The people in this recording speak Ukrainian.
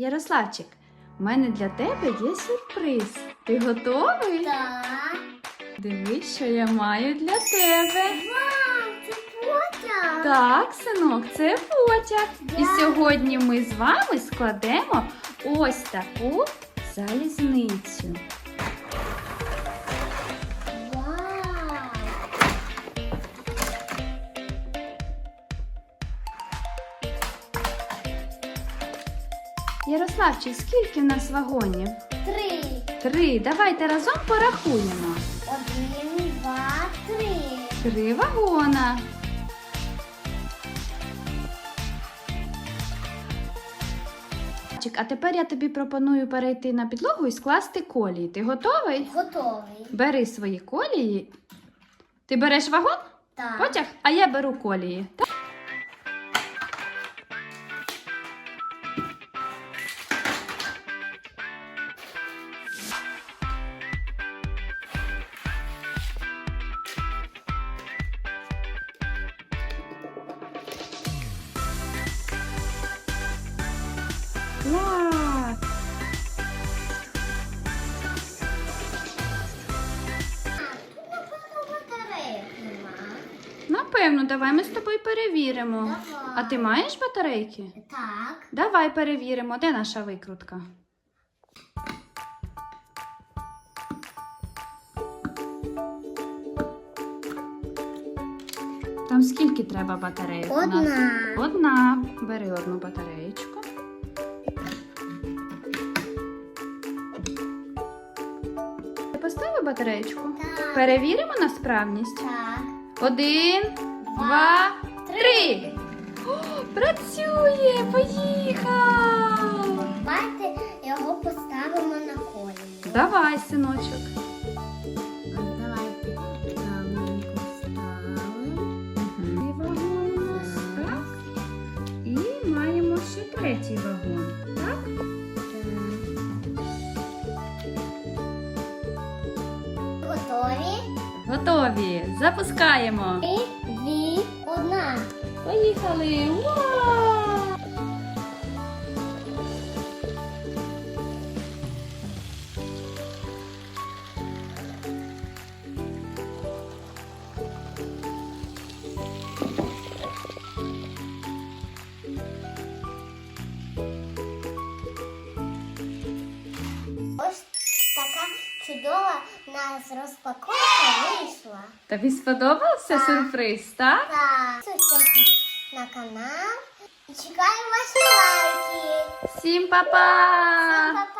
Ярославчик, у мене для тебе є сюрприз. Ти готовий? Так. Дивись, що я маю для тебе. Вау, це потяг. Так, синок, це потяг. І сьогодні ми з вами складемо ось таку залізницю. Ярославчик, скільки в нас вагонів? Три. Три. Давайте разом порахуємо. Один, два, три. Три вагона. А тепер я тобі пропоную перейти на підлогу і скласти колії. Ти готовий? Готовий. Бери свої колії. Ти береш вагон? Так. Потяг, а я беру колії. Так? Клас! Напевно, давай ми з тобою перевіримо. Давай. А ти маєш батарейки? Так. Давай перевіримо, де наша викрутка. Там скільки треба батарейок? у нас? Одна. Одна. Бери одну батареєчку. Поставив батареєчку? Так. Перевіримо на справність. Так. Один, два, три. О, працює! Поїхав! Давайте його поставимо на колії. Давай, синочок. Давайте равненько ставимо. Другий вагон у нас, так? І маємо ще третій вагон. Так? Готові. Запускаємо. Три, дві, одна. Поїхали! Ура! Ось така чудова нас розпаковка вийшла. Тобі сподобався сюрприз, так? Так. Підписуйтесь на канал і чекаю ваші лайки. Всім па-па! Всім па-па!